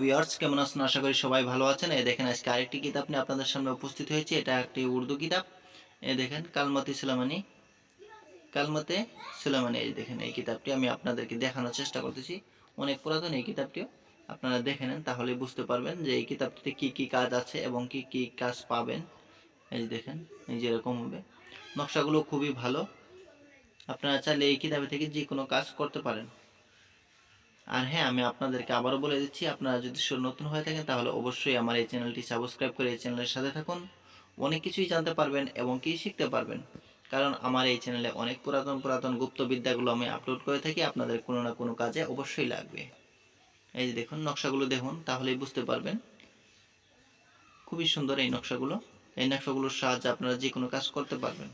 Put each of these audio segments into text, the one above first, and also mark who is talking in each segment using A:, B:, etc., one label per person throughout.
A: Viewers, কেমন আছেন? আশা করি সবাই ভালো আছেন। এই দেখেন, আজকে আরেকটি কিতাব নিয়ে আপনাদের সামনে উপস্থিত হয়েছে। এটা একটি উর্দু কিতাব। এই দেখেন, কালমতি সুলামানি কালমতে সুলামানি এই দেখেন, এই কিতাবটি আমি আপনাদেরকে দেখানোর চেষ্টা করতেছি। অনেক পুরাতন এই কিতাবটিও। আপনারা দেখে নেন, তাহলে বুঝতে পারবেন যে এই কিতাবটিতে কি কি কাজ আছে এবং কি কি কাজ পাবেন। এই দেখেন, এই যে এরকম হবে। নকশাগুলো খুবই ভালো। আপনারা চাইলে এই কিতাবে থেকে যে কোনো কাজ করতে পারেন। আর হ্যাঁ আমি আপনাদেরকে আবারও বলে দিচ্ছি, আপনারা যদি নতুন হয়ে থাকেন, তাহলে অবশ্যই আমার এই চ্যানেলটি সাবস্ক্রাইব করে এই চ্যানেলের সাথে থাকুন। অনেক কিছুই জানতে পারবেন এবং কি শিখতে পারবেন। কারণ আমার এই চ্যানেলে অনেক পুরাতন পুরাতন গুপ্ত বিদ্যাগুলো আমি আপলোড করে থাকি, আপনাদের কোনো না কোনো কাজে অবশ্যই লাগবে। এই যে দেখুন, নকশাগুলো দেখুন, তাহলেই বুঝতে পারবেন। খুবই সুন্দর এই নকশাগুলো। এই নকশাগুলোর সাহায্যে আপনারা যে কোনো কাজ করতে পারবেন।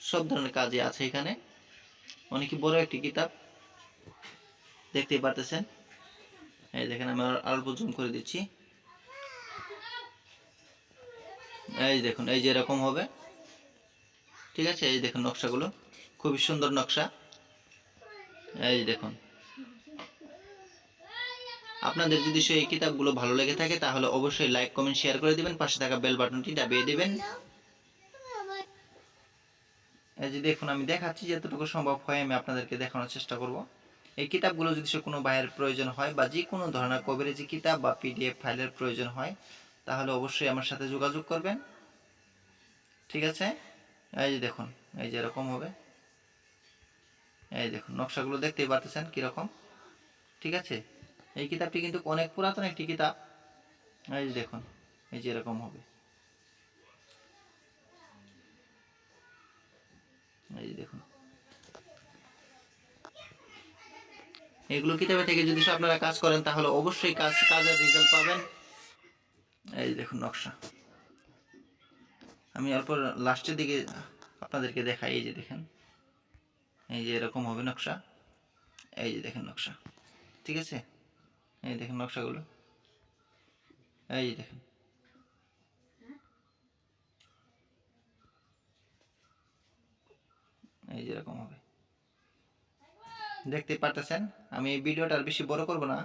A: সব ধরনের কাজই আছে এখানে। অনেকই বড় একটি কিতাব। দেখতেই পারতেছেন। এই দেখেন, আমি অল্প জুম করে দিচ্ছি। এই দেখুন, এই যে এরকম হবে। ঠিক আছে? এই দেখুন নকশাগুলো। খুবই সুন্দর নকশা। এই দেখুন। আপনাদের যদি সেই কিতাবগুলো ভালো লেগে থাকে, তাহলে অবশ্যই লাইক কমেন্ট শেয়ার করে দিবেন। পাশে থাকা বেল বাটনটি দাবিয়ে দিবেন। এই যে দেখুন, আমি দেখাচ্ছি, যতটুকু সম্ভব হয় আমি আপনাদেরকে দেখানোর চেষ্টা করব। এই কিতাবগুলো যদি সে কোনো বাইরের প্রয়োজন হয় বা যে কোনো ধরনের কভারেজি কিতাব বা পিডিএফ ফাইলের প্রয়োজন হয়, তাহলে অবশ্যই আমার সাথে যোগাযোগ করবেন। ঠিক আছে? এই যে দেখুন, এই যে এরকম হবে। এই দেখুন, নকশাগুলো দেখতেই পারতেছেন কীরকম। ঠিক আছে? এই কিতাবটি কিন্তু অনেক পুরাতন একটি কিতাব। এই যে দেখুন, এই যে এরকম হবে। এই যে দেখুন। এগুলো কিতাবে থেকে যদি আপনারা কাজ করেন, তাহলে অবশ্যই কাজ কাজের রেজাল্ট পাবেন। এই দেখুন নকশা। আমি অল্প লাস্টের দিকে আপনাদেরকে দেখাই, এই যে দেখেন। এই যে এরকম হবে নকশা। এই যে দেখেন নকশা। ঠিক আছে? এই দেখেন নকশাগুলো। এই যে দেখেন। এই যে এরকম হবে। দেখতে পারতেছেন? আমি ভিডিওটা আর বেশি বড় করব না।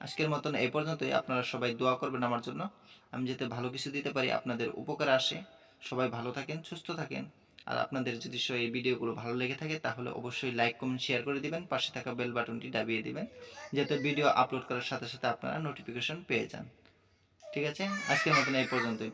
A: আজকের মতন এই পর্যন্তই। আপনারা সবাই দোয়া করবেন আমার জন্য। আমি যাতে ভালো কিছু দিতে পারি, আপনাদের উপকার আসে। সবাই ভালো থাকেন, সুস্থ থাকেন। আর আপনাদের যদি এই ভিডিওগুলো ভালো লেগে থাকে, তাহলে অবশ্যই লাইক, কমেন্ট, শেয়ার করে দিবেন। পাশে থাকা বেল বাটনটি দাবিয়ে দিবেন। যাতে ভিডিও আপলোড করার সাথে সাথে আপনারা নোটিফিকেশন পেয়ে যান। ঠিক আছে? আজকের মতন এই পর্যন্তই।